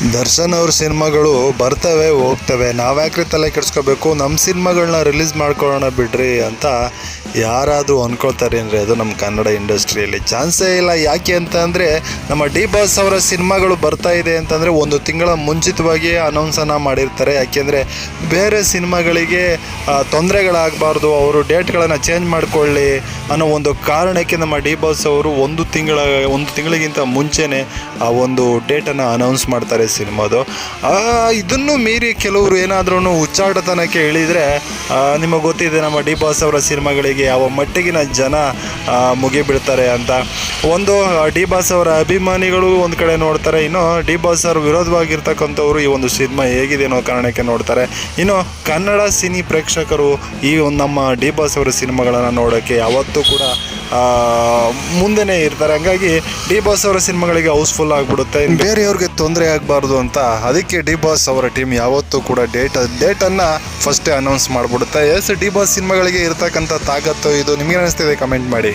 ದರ್ಶನ್ ಅವ್ರ ಸಿನಿಮಾಗಳು ಬರ್ತವೆ ಹೋಗ್ತವೆ. ನಾವ್ಯಾಕ್ರಿ ತಲೆ ಕೆಡ್ಸ್ಕೋಬೇಕು ನಮ್ಮ ಸಿನಿಮಾಗಳನ್ನ ರಿಲೀಸ್ ಮಾಡ್ಕೊಳ್ಳೋಣ ಬಿಡ್ರಿ ಅಂತ ಯಾರಾದರೂ ಅಂದ್ಕೊಳ್ತಾರೆ ಅಂದರೆ ಅದು ನಮ್ಮ ಕನ್ನಡ ಇಂಡಸ್ಟ್ರಿಯಲ್ಲಿ ಚಾನ್ಸೇ ಇಲ್ಲ. ಯಾಕೆ ಅಂತ ಅಂದರೆ ನಮ್ಮ ಡಿ ಬಾಸ್ ಅವರ ಸಿನಿಮಾಗಳು ಬರ್ತಾ ಇದೆ ಅಂತಂದರೆ ಒಂದು ತಿಂಗಳ ಮುಂಚಿತವಾಗಿ ಅನೌನ್ಸನ್ನು ಮಾಡಿರ್ತಾರೆ. ಯಾಕೆಂದರೆ ಬೇರೆ ಸಿನಿಮಾಗಳಿಗೆ ತೊಂದರೆಗಳಾಗಬಾರ್ದು, ಅವರು ಡೇಟ್ಗಳನ್ನು ಚೇಂಜ್ ಮಾಡಿಕೊಳ್ಳಿ ಅನ್ನೋ ಒಂದು ಕಾರಣಕ್ಕೆ ನಮ್ಮ ಡಿ ಬಾಸ್ ಅವರು ಒಂದು ತಿಂಗಳ, ಒಂದು ತಿಂಗಳಿಗಿಂತ ಮುಂಚೆನೇ ಆ ಒಂದು ಡೇಟನ್ನು ಅನೌನ್ಸ್ ಮಾಡ್ತಾರೆ ಸಿನಿಮಾದು. ಇದನ್ನು ಮೀರಿ ಕೆಲವರು ಏನಾದ್ರೂ ಹುಚ್ಚಾಟತನಕ್ಕೆ ಇಳಿದರೆ ನಿಮಗೆ ಗೊತ್ತಿದೆ ನಮ್ಮ ಡಿ ಬಾಸ್ ಅವರ ಸಿನಿಮಾಗಳಿಗೆ ಯಾವ ಮಟ್ಟಿಗಿನ ಜನ ಮುಗಿಬಿಡ್ತಾರೆ ಅಂತ. ಒಂದು ಡಿ ಬಾಸ್ ಅವರ ಅಭಿಮಾನಿಗಳು ಒಂದು ಕಡೆ ನೋಡ್ತಾರೆ, ಇನ್ನು ಡಿ ಬಾಸ್ ಅವ್ರ ವಿರೋಧವಾಗಿರ್ತಕ್ಕಂಥವ್ರು ಈ ಒಂದು ಸಿನಿಮಾ ಹೇಗಿದೆ ಅನ್ನೋ ಕಾರಣಕ್ಕೆ ನೋಡ್ತಾರೆ. ಇನ್ನು ಕನ್ನಡ ಸಿನಿ ಪ್ರೇಕ್ಷಕರು ಈ ನಮ್ಮ ಡಿ ಬಾಸ್ ಅವರ ಸಿನಿಮಾಗಳನ್ನು ನೋಡೋಕ್ಕೆ ಯಾವತ್ತೂ ಕೂಡ ಮುಂದೆನೇ ಇರ್ತಾರೆ. ಹಂಗಾಗಿ ಡಿ ಬಾಸ್ ಅವರ ಸಿನಿಮಾಗಳಿಗೆ ಹೌಸ್ಫುಲ್ ಆಗಿಬಿಡುತ್ತೆ. ಬೇರೆಯವ್ರಿಗೆ ತೊಂದರೆ ಆಗಬಾರ್ದು ಅಂತ. ಅದಕ್ಕೆ ಡಿ ಬಾಸ್ ಅವರ ಟೀಮ್ ಯಾವತ್ತೂ ಕೂಡ ಡೇಟ್, ಡೇಟನ್ನು ಫಸ್ಟೇ ಅನೌನ್ಸ್ ಮಾಡಿಬಿಡುತ್ತೆ. ಎಸ್ ಡಿ ಬಾಸ್ ಸಿನಿಮಾಗಳಿಗೆ ಇರ್ತಕ್ಕಂಥ ತಾಕತ್ತು ಇದು. ನಿಮಗೆ ಅನಿಸ್ತಿದೆ? ಕಮೆಂಟ್ ಮಾಡಿ.